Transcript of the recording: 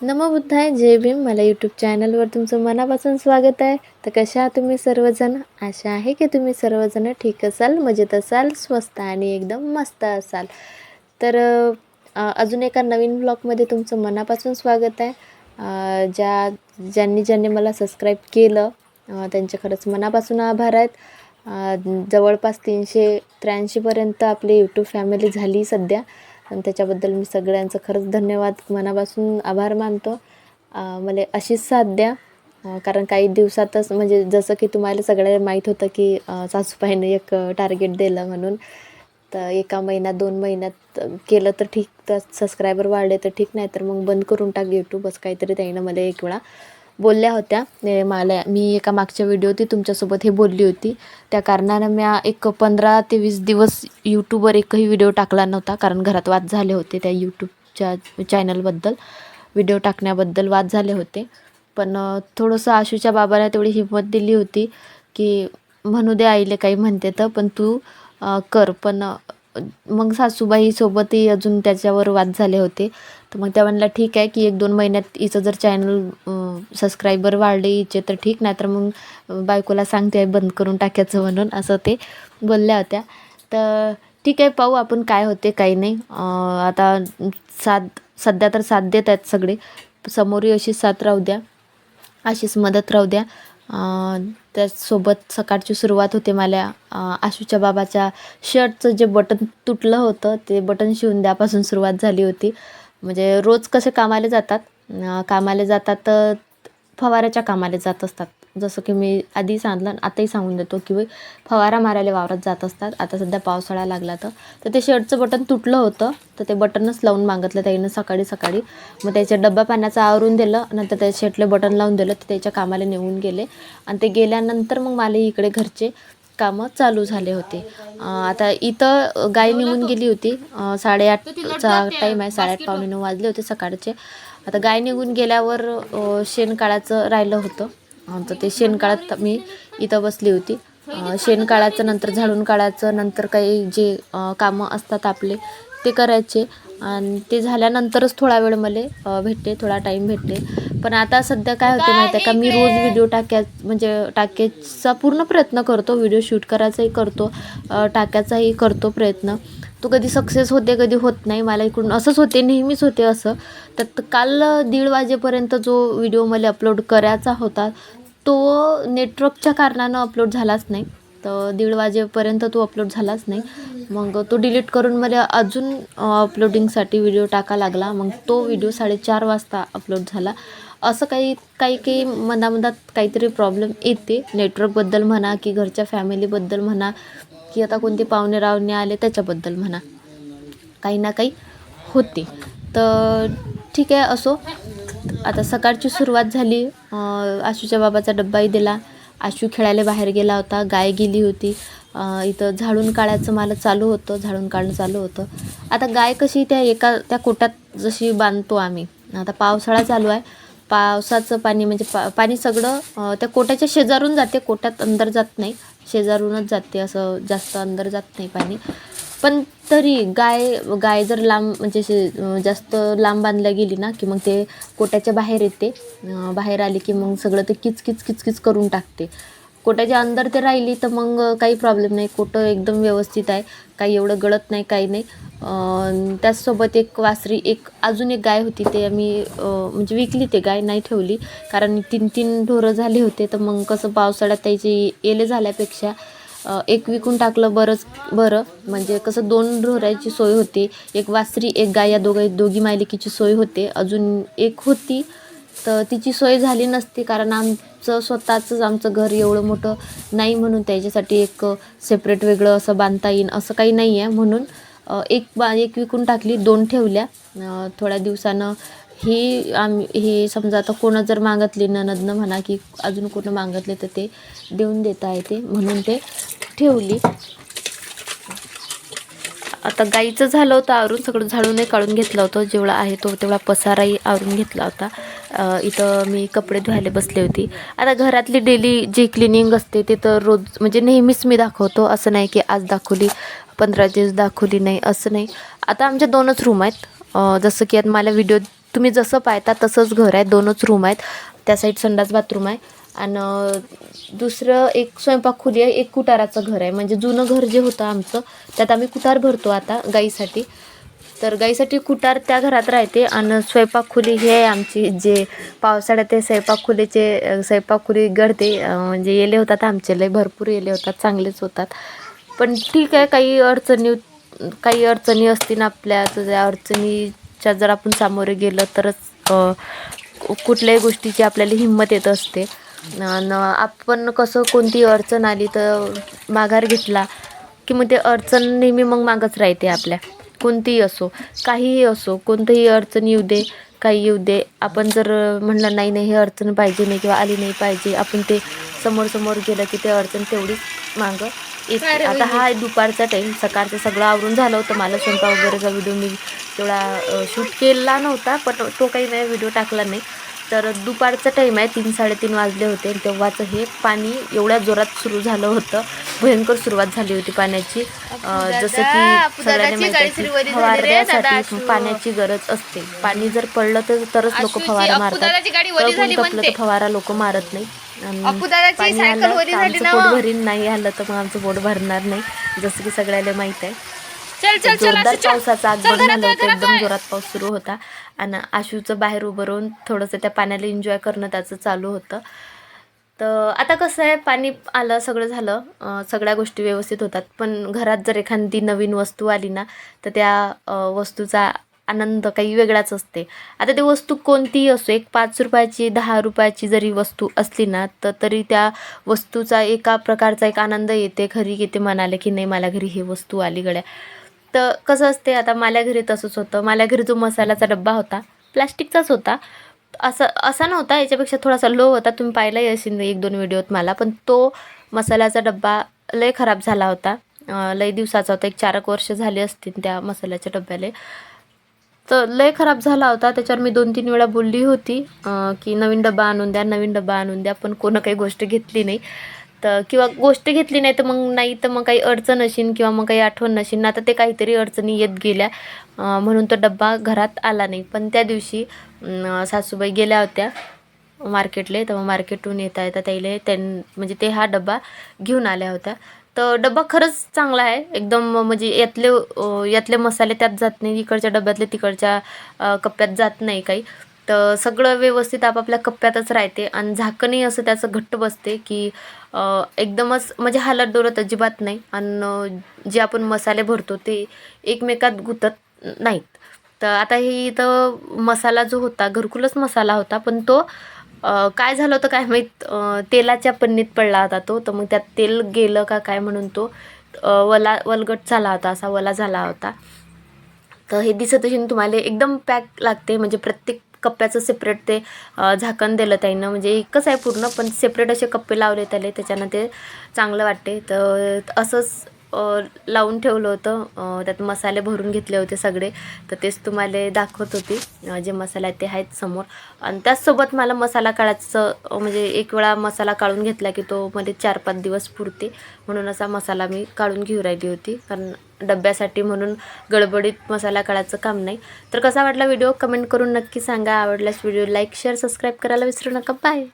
नमो बुद्धाय जय भीम. मला यूट्यूब चॅनलवर तुमचं मनापासून स्वागत आहे. तर कशा आहात तुम्ही सर्वजण? आशा आहे की तुम्ही सर्वजण ठीक असाल मजेत असाल स्वस्त आणि एकदम मस्त असाल. तर अजून एका नवीन ब्लॉगमध्ये तुमचं मनापासून स्वागत आहे. ज्या ज्यांनी ज्यांनी मला सबस्क्राईब केलं त्यांचे खरंच मनापासून आभार आहेत. जवळपास तीनशे त्र्याऐंशीपर्यंत आपली यूट्यूब फॅमिली झाली सध्या. आणि त्याच्याबद्दल मी सगळ्यांचं खरंच धन्यवाद. मनापासून आभार मानतो. मला अशीच साथ द्या. कारण काही दिवसातच म्हणजे जसं की तुम्हाला सगळ्यांना माहीत होतं की सासूबाईनं सासूबाईने एक टार्गेट दिलं म्हणून. तर एका महिन्यात दोन महिन्यात केलं तर ठीक. तर सबस्क्रायबर वाढले तर ठीक. नाही तर मग बंद करून टाक यूट्यूब असं काहीतरी त्यानं मला एक वेळा बोलल्या होत्या. मला मी एका मागच्या व्हिडिओती तुमच्यासोबत हे बोलली होती. त्या कारणानं मी एक पंधरा ते वीस दिवस यूट्यूबवर एकही व्हिडिओ टाकला नव्हता कारण घरात वाद झाले होते त्या यूट्यूबच्या चॅनलबद्दल व्हिडिओ टाकण्याबद्दल वाद झाले होते. पण थोडंसं आशूच्या बाबाला तेवढी हिंमत दिली होती की म्हणू दे आईले काही म्हणते तर पण तू कर. पण मग सासूबाईसोबतही अजून त्याच्यावर वाद झाले होते. तर मग त्या म्हणला ठीक आहे की एक दोन महिन्यात हिचं जर चॅनल सबस्क्रायबर वाढले हिचे तर ठीक नाही तर मग बायकोला सांगते बंद करून टाकायचं म्हणून असं ते बोलल्या होत्या. तर ठीक आहे पाहू आपण काय होते काही नाही. आता साथ सध्या तर साथ देत आहेत सगळे. समोरही अशीच साथ राहू द्या. अशीच मदत राहू द्या. त्याचसोबत सकाळची सुरुवात होते मला. आशूच्या बाबाच्या शर्टचं जे बटन तुटलं होतं ते बटन शिवून द्यापासून सुरुवात झाली होती. म्हणजे रोज कसे कामाला जातात? कामाला जातात तर फवाऱ्याच्या कामाला जात असतात. जसं की मी आधी सांगितलं आणि आताही सांगून देतो की फवारा मारायला वावरात जात असतात. आता सध्या पावसाळा लागला तर. तर ते शर्टचं बटन तुटलं होतं. तर ते बटनच लावून मागितलं त्याईनं सकाळी सकाळी. मग त्याच्या डब्बा पाण्याचं आवरून दिलं. नंतर त्या शर्टले बटन लावून दिलं. तर त्याच्या कामाला नेऊन गेले. आणि ते गेल्यानंतर मग मला इकडे घरचे कामं चालू झाले होते. आता इथं गाय निघून गेली होती. साडेआठचा टाईम आहे. साडेआठ पावणे नऊ वाजले होते सकाळचे. आता गाय निघून गेल्यावर शेण काळाचं राहिलं होतं. तर ते शेणकाळात मी इथं बसली होती. शेणकाळाचं नंतर झाडून काढायचं नंतर काही जे कामं असतात आपले ते करायचे. आणि ते झाल्यानंतरच थोडा वेळ मला भेटते थोडा टाईम भेटते. पण आता सध्या काय होते माहिती आहे का? मी रोज व्हिडिओ टाक्या म्हणजे टाक्याचा पूर्ण प्रयत्न करतो. व्हिडिओ शूट करायचाही करतो टाक्याचाही करतो प्रयत्न. तो कधी सक्सेस होते कधी होत नाही. मला इकडून असंच होते नेहमीच होते असं. तर काल दीड वाजेपर्यंत जो व्हिडिओ मला अपलोड करायचा होता तो नेटवर्कच्या कारणानं अपलोड झालाच नाही. तर दीड वाजेपर्यंत तो अपलोड झालाच नाही. मग तो डिलीट करून मला अजून अपलोडिंगसाठी व्हिडिओ टाका लागला. मग तो व्हिडिओ साडेचार वाजता अपलोड झाला. असं काही काही काही मनामनात काहीतरी प्रॉब्लेम येते. नेटवर्कबद्दल म्हणा की घरच्या फॅमिलीबद्दल म्हणा की आता कोणते पाहुणे रावणे आले त्याच्याबद्दल म्हणा. काही ना काही होते. तर ठीक आहे असो. आता सकाळची सुरुवात झाली. आशूच्या बाबाचा डब्बाही दिला. आशू खेळायला बाहेर गेला होता. गाय गेली होती. इथं झाडून काढायचं मला चालू होतं. झाडून काढणं चालू होतं. आता गाय कशी त्या एका त्या कोट्यात जशी बांधतो आम्ही. आता पावसाळा चालू आहे. पावसाचं पाणी म्हणजे पा पाणी सगळं त्या कोट्याच्या शेजारून जाते. कोट्यात अंदर जात नाही. शेजारूनच जाते असं जास्त अंदर जात नाही पाणी. पण तरी गाय गाय जर लांब म्हणजे अशी, जास्त लांब बांधल्या गेली ना की मग ते कोट्याच्या बाहेर येते. बाहेर आली की मग सगळं ते किचकिच किचकिच करून टाकते. कोट्याच्या अंदर ते राहिली तर मग काही प्रॉब्लेम नाही. कोटं एकदम व्यवस्थित आहे. काही एवढं गळत नाही काही नाही. त्याचसोबत एक वासरी एक अजून एक गाय होती. ते आम्ही म्हणजे विकली ते गाय नाही ठेवली. कारण तीन तीन ढोरं झाले होते. तर मग कसं पावसाळ्यात त्याची येले झाल्यापेक्षा एक विकून टाकलं बरंच बरं. म्हणजे कसं दोन ढोऱ्याची सोय होती. एक वासरी एक गाय या दोघा दोघी मायलिकीची सोय होते. अजून एक होती. तर तिची सोय झाली नसती कारण आमचं स्वतःचंच आमचं घर एवढं मोठं नाही म्हणून त्याच्यासाठी एक सेपरेट वेगळं असं बांधता येईन असं काही नाही आहे म्हणून एक बा एक विकून टाकली दोन ठेवल्या. थोड्या दिवसानं ही आम्ही हे समजा आता कोणं जर मागितली ननदनं म्हणा की अजून कोणं मागितले तर ते देऊन देता येते म्हणून ते ठेवली. आता गाईचं झालं होतं आवरून सगळं झाडूनही काढून घेतलं होतं. जेवढा आहे तो तेवढा पसाराही आवरून घेतला होता. इथं मी कपडे धुवायला बसले होती. आता घरातली डेली जी क्लिनिंग असते ते तर रोज म्हणजे नेहमीच मी दाखवतो. असं नाही की आज दाखवली पंधरा दिवस दाखवली नाही असं नाही. आता आमच्या दोनच रूम आहेत. जसं की आता मला व्हिडिओ तुम्ही जसं पाहता तसंच घर आहे दोनच रूम आहेत. त्या साईड संडास बाथरूम आहे. आणि दुसरं एक स्वयंपाक खोली आहे एक कुटाराचं घर आहे. म्हणजे जुनं घर जे होतं आमचं त्यात आम्ही कुटार भरतो आता गाईसाठी. तर गाईसाठी कुटार त्या घरात राहते आणि स्वयंपाक खोली हे आहे आमची जे पावसाळ्यात ते स्वयंपाक खोलीचे स्वयंपाक खोली गडते म्हणजे येले होतात आमचे लय भरपूर येले होतात चांगलेच होतात. पण ठीक आहे काही अडचणी काही अडचणी असतील आपल्या तुझ्या अडचणी अडचणीच्या जर आपण सामोरे गेलं तरच कुठल्याही गोष्टीची आपल्याला हिंमत येत असते. न आपण कसं कोणती अडचण आली तर माघार घेतला की मग ते अडचण नेहमी मग मागच राहते आपल्या. कोणतीही असो काहीही असो कोणतंही अडचण येऊ दे काही येऊ दे. आपण जर म्हणलं नाही नाही हे अडचण पाहिजे नाही किंवा आली नाही पाहिजे आपण ते समोर समोर गेलं की ते अडचण तेवढीच मागं. येते आता हा आहे दुपारचा टाईम सकाळचं सगळं आवरून झालं होतं. मला स्वयंपाक वगैरेचा व्हिडिओ मी तेवढा शूट केला नव्हता पण तो काही नाही व्हिडिओ टाकला नाही. तर दुपारचा टाईम आहे तीन साडेतीन वाजले होते. आणि तेव्हाचं हे पाणी एवढ्या जोरात सुरू झालं होतं. भयंकर सुरुवात झाली होती पाण्याची. अं, जसं की सगळ्यांना माहिती आहे की फवारण्यासाठी पाण्याची गरज असते. पाणी जर पडलं तर तरच लोक फवारा मारतात. तपलं तर फवारा लोक मारत नाही. पाणी आलं. तर आमचं पोट भरीन नाही आलं तर मग आमचं पोट भरणार नाही. जसं की सगळ्याला माहीत आहे. जोरदार. पावसाचा आगमन झालं होतं एकदम जोरात पाऊस सुरू होता. आणि आशूचं बाहेर उभं राहून थोडंसं त्या पाण्याला एन्जॉय करणं त्याचं चालू होतं. तर आता कसं आहे पाणी आलं सगळं झालं. सगळ्या गोष्टी व्यवस्थित होतात. पण घरात जर एखादी नवीन वस्तू आली ना तर त्या वस्तूचा आनंद काही वेगळाच असते. आता ती वस्तू कोणतीही असो एक पाच रुपयाची दहा रुपयाची जरी वस्तू असली ना तर तरी त्या वस्तूचा एका प्रकारचा एक आनंद येते. घरी येते म्हणाले की नाही मला घरी ही वस्तू आली गड्या. तर कसं असते आता माझ्या घरी तसंच होतं. माझ्या घरी जो मसाल्याचा डब्बा होता प्लॅस्टिकचाच होता. असं असा नव्हता. याच्यापेक्षा थोडासा लो होता. तुम्ही पाहिलाही असेल एक दोन व्हिडिओत मला. पण तो मसाल्याचा डब्बा लय खराब झाला होता. लय दिवसाचा होता. एक चार एक वर्ष झाली असतील त्या मसाल्याच्या डब्याला तर लय खराब झाला होता. त्याच्यावर मी दोन तीन वेळा बोलली होती की नवीन डबा आणून द्या नवीन डबा आणून द्या पण कोणं काही गोष्ट घेतली नाही. तर किंवा गोष्ट घेतली नाही तर मग नाही तर मग काही अडचण असेल किंवा मग काही आठवण नसेल आता ते काहीतरी अडचणी येत गेल्या. म्हणून तो डब्बा घरात आला नाही. पण त्या दिवशी सासूबाई गेल्या होत्या मार्केटले. तर मग मार्केटहून येता येता त्याला त्यां म्हणजे ते हा डब्बा घेऊन आल्या होत्या. तर डबा खरंच चांगला आहे. एकदम म्हणजे यातले यातले मसाले त्यात जात नाही. इकडच्या डब्यातले तिकडच्या कप्प्यात जात नाही काही. तर सगळं व्यवस्थित आपापल्या कप्प्यातच राहते आणि झाकणही असं त्याचं घट्ट बसते की एकदमच म्हणजे हालत डोलत अजिबात नाही. आणि जे आपण मसाले भरतो ते एकमेकात गुतत नाहीत. तर आता हे इथं मसाला जो होता घरकुलच मसाला होता पण तो काय झालं होतं काय माहीत? तेलाच्या पन्नीत पडला होता तो तर मग त्यात तेल गेलं का काय म्हणून तो वला वलगट झाला होता असा वला झाला होता. तर हे दिसत असेल तुम्हाला एकदम पॅक लागते म्हणजे प्रत्येक कप्प्याचं सेपरेट ते झाकण दिलं त्यानं म्हणजे एकच आहे पूर्ण पण सेपरेट असे कप्पे लावले त्याला त्याच्यानं ते चांगलं वाटते. तर असंच लावून ठेवलं होतं. त्यात मसाले भरून घेतले होते सगळे. तर तेच तुम्हाला दाखवत होती जे मसाले आहेत ते आहेत समोर. आणि त्याचसोबत मला मसाला काढायचं म्हणजे एक वेळा मसाला काढून घेतला की तो मध्ये चार पाच दिवस पुरते. म्हणून असा मसाला मी काढून घेऊ राहिली होती. कारण डब्यासाठी म्हणून गडबडीत मसाला काढायचं काम नाही. तर कसा वाटला व्हिडिओ? कमेंट करून नक्की सांगा. आवडल्यास व्हिडिओ लाईक शेअर सबस्क्राईब करायला विसरू नका. बाय!